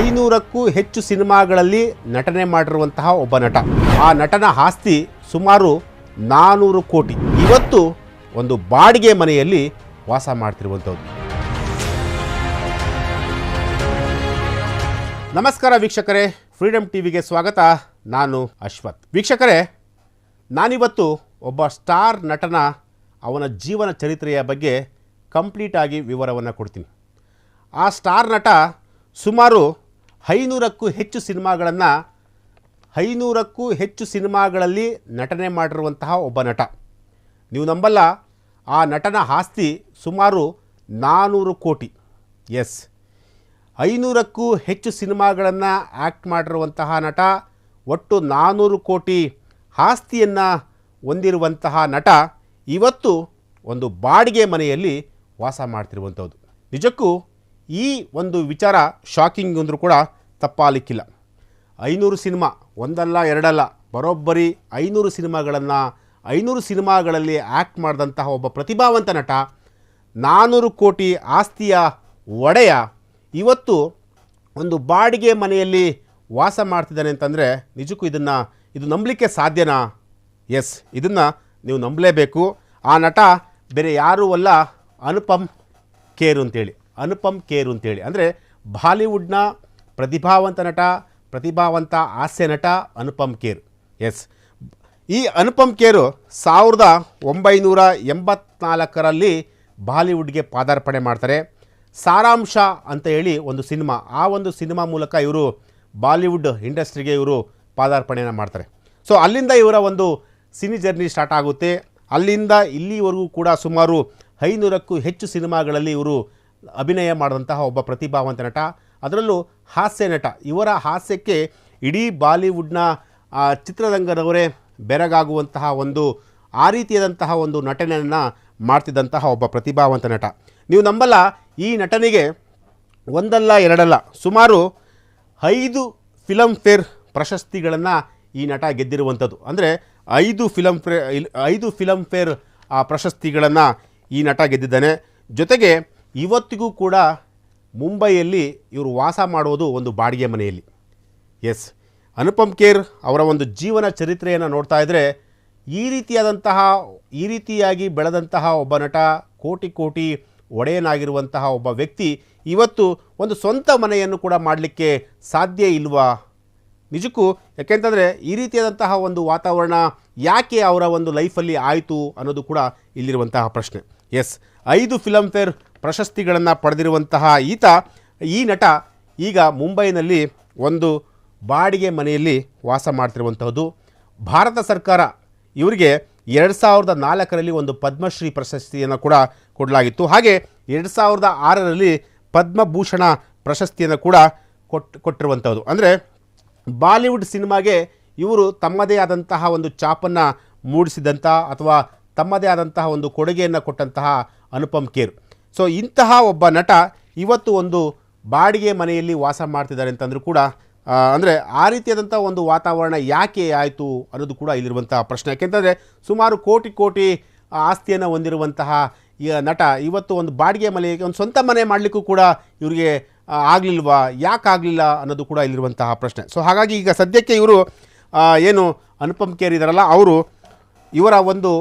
ಐನೂರಕ್ಕೂ ಹೆಚ್ಚು ಸಿನಿಮಾಗಳಲ್ಲಿ ನಟನೆ ಮಾಡಿರುವಂತಹ ಒಬ್ಬ ನಟ. ಆ ನಟನ ಆಸ್ತಿ ಸುಮಾರು ನಾನೂರು ಕೋಟಿ. ಇವತ್ತು ಒಂದು ಬಾಡಿಗೆ ಮನೆಯಲ್ಲಿ ವಾಸ ಮಾಡ್ತಿರುವಂಥದ್ದು. ನಮಸ್ಕಾರ ವೀಕ್ಷಕರೇ ಫ್ರೀಡಮ್ ಟಿವಿಗೆ ಸ್ವಾಗತ. ನಾನು ಅಶ್ವಥ್. ವೀಕ್ಷಕರೇ, ನಾನಿವತ್ತು ಒಬ್ಬ ಸ್ಟಾರ್ ನಟನ ಅವನ ಜೀವನ ಚರಿತ್ರೆಯ ಬಗ್ಗೆ ಕಂಪ್ಲೀಟಾಗಿ ವಿವರವನ್ನು ಕೊಡ್ತೀನಿ. ಆ ಸ್ಟಾರ್ ನಟ ಸುಮಾರು ಐನೂರಕ್ಕೂ ಹೆಚ್ಚು ಸಿನಿಮಾಗಳನ್ನು, ಐನೂರಕ್ಕೂ ಹೆಚ್ಚು ಸಿನಿಮಾಗಳಲ್ಲಿ ನಟನೆ ಮಾಡಿರುವಂತಹ ಒಬ್ಬ ನಟ. ನೀವು ನಂಬಲ್ಲ, ಆ ನಟನ ಆಸ್ತಿ ಸುಮಾರು ನಾನ್ನೂರು ಕೋಟಿ. ಎಸ್. ಐನೂರಕ್ಕೂ ಹೆಚ್ಚು ಸಿನಿಮಾಗಳನ್ನು ಆ್ಯಕ್ಟ್ ಮಾಡಿರುವಂತಹ ನಟ ಒಟ್ಟು ನಾನ್ನೂರು ಕೋಟಿ ಆಸ್ತಿಯನ್ನು ಹೊಂದಿರುವಂತಹ ನಟ ಇವತ್ತು ಒಂದು ಬಾಡಿಗೆ ಮನೆಯಲ್ಲಿ ವಾಸ ಮಾಡ್ತಿರುವಂಥದ್ದು ನಿಜಕ್ಕೂ ಈ ಒಂದು ವಿಚಾರ ಶಾಕಿಂಗ್ ಅಂದರೂ ಕೂಡ ತಪ್ಪಾಲಿಕ್ಕಿಲ್ಲ. ಐನೂರು ಸಿನಿಮಾ ಒಂದಲ್ಲ, ಎರಡಲ್ಲ, ಬರೋಬ್ಬರಿ ಐನೂರು ಸಿನಿಮಾಗಳನ್ನು ಐನೂರು ಸಿನಿಮಾಗಳಲ್ಲಿ ಆ್ಯಕ್ಟ್ ಮಾಡಿದಂತಹ ಒಬ್ಬ ಪ್ರತಿಭಾವಂತ ನಟ ನಾನ್ನೂರು ಕೋಟಿ ಆಸ್ತಿಯ ಒಡೆಯ ಇವತ್ತು ಒಂದು ಬಾಡಿಗೆ ಮನೆಯಲ್ಲಿ ವಾಸ ಮಾಡ್ತಿದ್ದಾನೆ ಅಂತಂದರೆ ನಿಜಕ್ಕೂ ಇದನ್ನು, ಇದು ನಂಬಲಿಕ್ಕೆ ಸಾಧ್ಯನಾ? ಎಸ್ ಇದನ್ನು ನೀವು ನಂಬಲೇಬೇಕು. ಆ ನಟ ಬೇರೆ ಯಾರೂ ಅಲ್ಲ, ಅನುಪಮ್ ಕೇರು ಅಂತೇಳಿ. ಅನುಪಮ್ ಕೇರು ಅಂತೇಳಿ. ಅಂದರೆ ಬಾಲಿವುಡ್ನ ಪ್ರತಿಭಾವಂತ ನಟ, ಪ್ರತಿಭಾವಂತ ಹಾಸ್ಯ ನಟ ಅನುಪಮ್ ಕೇರ್. ಎಸ್ ಈ ಅನುಪಮ್ ಕೇರು ಸಾವಿರದ ಒಂಬೈನೂರ ಎಂಬತ್ನಾಲ್ಕರಲ್ಲಿ ಬಾಲಿವುಡ್ಗೆ ಪಾದಾರ್ಪಣೆ ಮಾಡ್ತಾರೆ. ಸಾರಾಂಶ ಅಂತ ಹೇಳಿ ಒಂದು ಸಿನಿಮಾ. ಆ ಒಂದು ಸಿನಿಮಾ ಮೂಲಕ ಇವರು ಬಾಲಿವುಡ್ ಇಂಡಸ್ಟ್ರಿಗೆ ಇವರು ಪಾದಾರ್ಪಣೆಯನ್ನು ಮಾಡ್ತಾರೆ. ಸೊ ಅಲ್ಲಿಂದ ಇವರ ಒಂದು ಸಿನಿ ಜರ್ನಿ ಸ್ಟಾರ್ಟ್ ಆಗುತ್ತೆ. ಅಲ್ಲಿಂದ ಇಲ್ಲಿವರೆಗೂ ಕೂಡ ಸುಮಾರು ಐನೂರಕ್ಕೂ ಹೆಚ್ಚು ಸಿನಿಮಾಗಳಲ್ಲಿ ಇವರು ಅಭಿನಯ ಮಾಡಿದಂತಹ ಒಬ್ಬ ಪ್ರತಿಭಾವಂತ ನಟ. ಅದರಲ್ಲೂ ಹಾಸ್ಯ ನಟ. ಇವರ ಹಾಸ್ಯಕ್ಕೆ ಇಡೀ ಬಾಲಿವುಡ್ನ ಚಿತ್ರರಂಗದವರೇ ಬೆರಗಾಗುವಂತಹ ಒಂದು, ಆ ರೀತಿಯಾದಂತಹ ಒಂದು ನಟನೆಯನ್ನು ಮಾಡ್ತಿದ್ದಂತಹ ಒಬ್ಬ ಪ್ರತಿಭಾವಂತ ನಟ. ನೀವು ನಂಬಲ್ಲ, ಈ ನಟನಿಗೆ ಒಂದಲ್ಲ, ಎರಡಲ್ಲ, ಸುಮಾರು ಐದು ಫಿಲಮ್ ಫೇರ್ ಪ್ರಶಸ್ತಿಗಳನ್ನು ಈ ನಟ ಗೆದ್ದಿರುವಂಥದ್ದು. ಅಂದರೆ ಐದು ಫಿಲಮ್ ಫೇರ್ ಐದು ಫಿಲಮ್ ಫೇರ್ ಪ್ರಶಸ್ತಿಗಳನ್ನು ಈ ನಟ ಗೆದ್ದಿದ್ದಾನೆ. ಜೊತೆಗೆ ಇವತ್ತಿಗೂ ಕೂಡ ಮುಂಬೈಯಲ್ಲಿ ಇವರು ವಾಸ ಮಾಡುವುದು ಒಂದು ಬಾಡಿಗೆ ಮನೆಯಲ್ಲಿ. ಎಸ್, ಅನುಪಮ್ ಖೇರ್ ಅವರ ಒಂದು ಜೀವನ ಚರಿತ್ರೆಯನ್ನು ನೋಡ್ತಾ ಇದ್ದರೆ ಈ ರೀತಿಯಾದಂತಹ, ಈ ರೀತಿಯಾಗಿ ಬೆಳೆದಂತಹ ಒಬ್ಬ ನಟ, ಕೋಟಿ ಕೋಟಿ ಒಡೆಯನಾಗಿರುವಂತಹ ಒಬ್ಬ ವ್ಯಕ್ತಿ ಇವತ್ತು ಒಂದು ಸ್ವಂತ ಮನೆಯನ್ನು ಕೂಡ ಮಾಡಲಿಕ್ಕೆ ಸಾಧ್ಯ ಇಲ್ವಾ? ನಿಜಕ್ಕೂ, ಯಾಕೆಂತಂದರೆ ಈ ರೀತಿಯಾದಂತಹ ಒಂದು ವಾತಾವರಣ ಯಾಕೆ ಅವರ ಒಂದು ಲೈಫಲ್ಲಿ ಆಯಿತು ಅನ್ನೋದು ಕೂಡ ಇಲ್ಲಿರುವಂತಹ ಪ್ರಶ್ನೆ. ಎಸ್, ಐದು ಫಿಲಮ್ ಫೇರ್ ಪ್ರಶಸ್ತಿಗಳನ್ನು ಪಡೆದಿರುವಂತಹ ಈತ, ಈ ನಟ ಈಗ ಮುಂಬೈನಲ್ಲಿ ಒಂದು ಬಾಡಿಗೆ ಮನೆಯಲ್ಲಿ ವಾಸ ಮಾಡ್ತಿರುವಂಥದ್ದು ಭಾರತ ಸರ್ಕಾರ ಇವರಿಗೆ ಎರಡು ಸಾವಿರದ ನಾಲ್ಕರಲ್ಲಿ ಒಂದು ಪದ್ಮಶ್ರೀ ಪ್ರಶಸ್ತಿಯನ್ನು ಕೂಡ ಕೊಡಲಾಗಿತ್ತು. ಹಾಗೆ ಎರಡು ಸಾವಿರದ ಆರರಲ್ಲಿ ಪದ್ಮಭೂಷಣ ಪ್ರಶಸ್ತಿಯನ್ನು ಕೂಡ ಕೊಟ್ಟು ಕೊಟ್ಟಿರುವಂಥದ್ದು ಅಂದರೆ ಬಾಲಿವುಡ್ ಸಿನಿಮಾಗೆ ಇವರು ತಮ್ಮದೇ ಆದಂತಹ ಒಂದು ಚಾಪನ್ನು ಮೂಡಿಸಿದಂಥ ಅಥವಾ ತಮ್ಮದೇ ಆದಂತಹ ಒಂದು ಕೊಡುಗೆಯನ್ನು ಕೊಟ್ಟಂತಹ ಅನುಪಮ್ ಖೇರ್. ಸೊ ಇಂತಹ ಒಬ್ಬ ನಟ ಇವತ್ತು ಒಂದು ಬಾಡಿಗೆ ಮನೆಯಲ್ಲಿ ವಾಸ ಮಾಡ್ತಿದ್ದಾರೆ ಅಂತಂದರೂ ಕೂಡ ಅಂದರೆ ಆ ರೀತಿಯಾದಂಥ ಒಂದು ವಾತಾವರಣ ಯಾಕೆ ಆಯಿತು ಅನ್ನೋದು ಕೂಡ ಇಲ್ಲಿರುವಂತಹ ಪ್ರಶ್ನೆ. ಯಾಕೆಂತಂದರೆ ಸುಮಾರು ಕೋಟಿ ಕೋಟಿ ಆಸ್ತಿಯನ್ನು ಹೊಂದಿರುವಂತಹ ಈ ನಟ ಇವತ್ತು ಒಂದು ಬಾಡಿಗೆ ಮನೆಗೆ ಒಂದು ಸ್ವಂತ ಮನೆ ಮಾಡಲಿಕ್ಕೂ ಕೂಡ ಇವರಿಗೆ ಆಗಲಿಲ್ವಾ? ಯಾಕೆ ಆಗಲಿಲ್ಲ ಅನ್ನೋದು ಕೂಡ ಇಲ್ಲಿರುವಂತಹ ಪ್ರಶ್ನೆ. ಸೊ ಹಾಗಾಗಿ ಈಗ ಸದ್ಯಕ್ಕೆ ಇವರು ಏನು ಅನುಪಮ್ ಕೇರ್ ಇದ್ದಾರಲ್ಲ ಅವರು ಇವರ ಒಂದು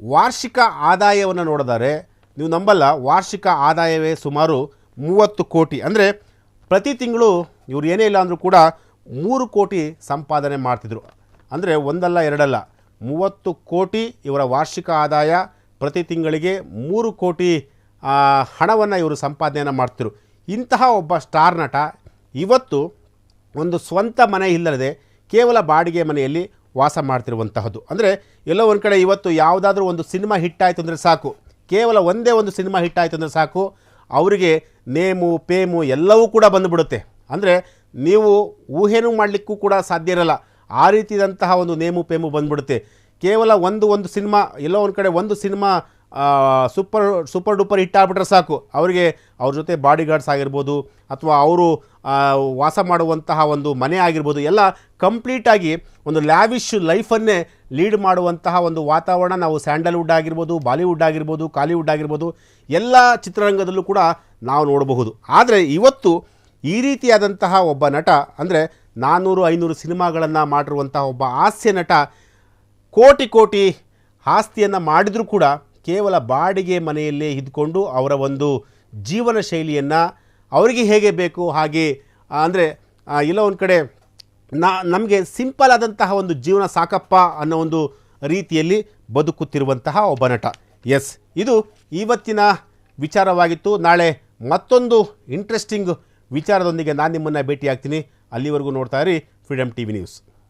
ವಾರ್ಷಿಕ ಆದಾಯವನ್ನು ನೋಡಿದರೆ. ನೀವು ನಂಬಲ್ಲ, ವಾರ್ಷಿಕ ಆದಾಯವೇ ಸುಮಾರು ಮೂವತ್ತು ಕೋಟಿ. ಅಂದರೆ ಪ್ರತಿ ತಿಂಗಳು ಇವರು ಏನೇ ಇಲ್ಲ ಅಂದರೂ ಕೂಡ ಮೂರು ಕೋಟಿ ಸಂಪಾದನೆ ಮಾಡ್ತಿದ್ರು. ಅಂದರೆ ಒಂದಲ್ಲ, ಎರಡಲ್ಲ. ಮೂವತ್ತು ಕೋಟಿ ಇವರ ವಾರ್ಷಿಕ ಆದಾಯ ಪ್ರತಿ ತಿಂಗಳಿಗೆ ಮೂರು ಕೋಟಿ ಹಣವನ್ನು ಇವರು ಸಂಪಾದನೆಯನ್ನು ಮಾಡ್ತಿದ್ರು. ಇಂತಹ ಒಬ್ಬ ಸ್ಟಾರ್ ನಟ ಇವತ್ತು ಒಂದು ಸ್ವಂತ ಮನೆ ಇಲ್ಲದೆ ಕೇವಲ ಬಾಡಿಗೆ ಮನೆಯಲ್ಲಿ ವಾಸ ಮಾಡ್ತಿರುವಂತಹದ್ದು. ಅಂದರೆ ಎಲ್ಲೋ ಒಂದು ಕಡೆ ಇವತ್ತು ಯಾವುದಾದ್ರೂ ಒಂದು ಸಿನಿಮಾ ಆಯಿತು ಅಂದರೆ ಸಾಕು. ಕೇವಲ ಒಂದೇ ಒಂದು ಸಿನಿಮಾ ಹಿಟ್ ಆಯಿತು ಅಂದರೆ ಸಾಕು. ಅವರಿಗೆ ನೇಮು, ಪೇಮು ಎಲ್ಲವೂ ಕೂಡ ಬಂದುಬಿಡುತ್ತೆ. ಅಂದರೆ ನೀವು ಊಹೆನೂ ಮಾಡಲಿಕ್ಕೂ ಕೂಡ ಸಾಧ್ಯ ಇರಲ್ಲ. ಆ ರೀತಿಯಾದಂತಹ ಒಂದು ನೇಮು, ಪೇಮು ಬಂದ್ಬಿಡುತ್ತೆ. ಕೇವಲ ಒಂದು ಒಂದು ಸಿನಿಮಾ, ಎಲ್ಲೋ ಒಂದು ಕಡೆ ಒಂದು cinema super super duper hit ಆಗ್ಬಿಟ್ರೆ ಸಾಕು. ಅವರಿಗೆ ಅವ್ರ ಜೊತೆ ಬಾಡಿ ಗಾರ್ಡ್ಸ್ ಆಗಿರ್ಬೋದು ಅಥವಾ ಅವರು ವಾಸ ಮಾಡುವಂತಹ ಒಂದು ಮನೆ ಆಗಿರ್ಬೋದು, ಎಲ್ಲ ಕಂಪ್ಲೀಟಾಗಿ ಒಂದು ಲ್ಯಾವಿಶ್ ಲೈಫನ್ನೇ ಲೀಡ್ ಮಾಡುವಂತಹ ಒಂದು ವಾತಾವರಣ ನಾವು ಸ್ಯಾಂಡಲ್ವುಡ್ ಆಗಿರ್ಬೋದು, ಬಾಲಿವುಡ್ ಆಗಿರ್ಬೋದು, ಕಾಲಿವುಡ್ ಆಗಿರ್ಬೋದು, ಎಲ್ಲ ಚಿತ್ರರಂಗದಲ್ಲೂ ಕೂಡ ನಾವು ನೋಡಬಹುದು. ಆದರೆ ಇವತ್ತು ಈ ರೀತಿಯಾದಂತಹ ಒಬ್ಬ ನಟ, ಅಂದರೆ ನಾನ್ನೂರು ಐನೂರು ಸಿನಿಮಾಗಳನ್ನು ಮಾಡಿರುವಂತಹ ಒಬ್ಬ ಹಾಸ್ಯ ನಟ, ಕೋಟಿ ಕೋಟಿ ಆಸ್ತಿಯನ್ನು ಮಾಡಿದರೂ ಕೂಡ ಕೇವಲ ಬಾಡಿಗೆ ಮನೆಯಲ್ಲೇ ಇದ್ಕೊಂಡು ಅವರ ಒಂದು ಜೀವನ ಶೈಲಿಯನ್ನು ಅವರಿಗೆ ಹೇಗೆ ಬೇಕು, ಹಾಗೆ ಅಂದರೆ ಇಲ್ಲ ಒಂದು ಕಡೆ ನಾ, ನಮಗೆ ಸಿಂಪಲ್ ಆದಂತಹ ಒಂದು ಜೀವನ ಸಾಕಪ್ಪ ಅನ್ನೋ ಒಂದು ರೀತಿಯಲ್ಲಿ ಬದುಕುತ್ತಿರುವಂತಹ ಒಬ್ಬ ನಟ. ಎಸ್, ಇದು ಇವತ್ತಿನ ವಿಚಾರವಾಗಿತ್ತು. ನಾಳೆ ಮತ್ತೊಂದು ಇಂಟ್ರೆಸ್ಟಿಂಗ್ ವಿಚಾರದೊಂದಿಗೆ ನಾನು ನಿಮ್ಮನ್ನು ಭೇಟಿಯಾಗ್ತೀನಿ. ಅಲ್ಲಿವರೆಗೂ ನೋಡ್ತಾ ಇರಿ ಫ್ರೀಡಮ್ ಟಿ ವಿ ನ್ಯೂಸ್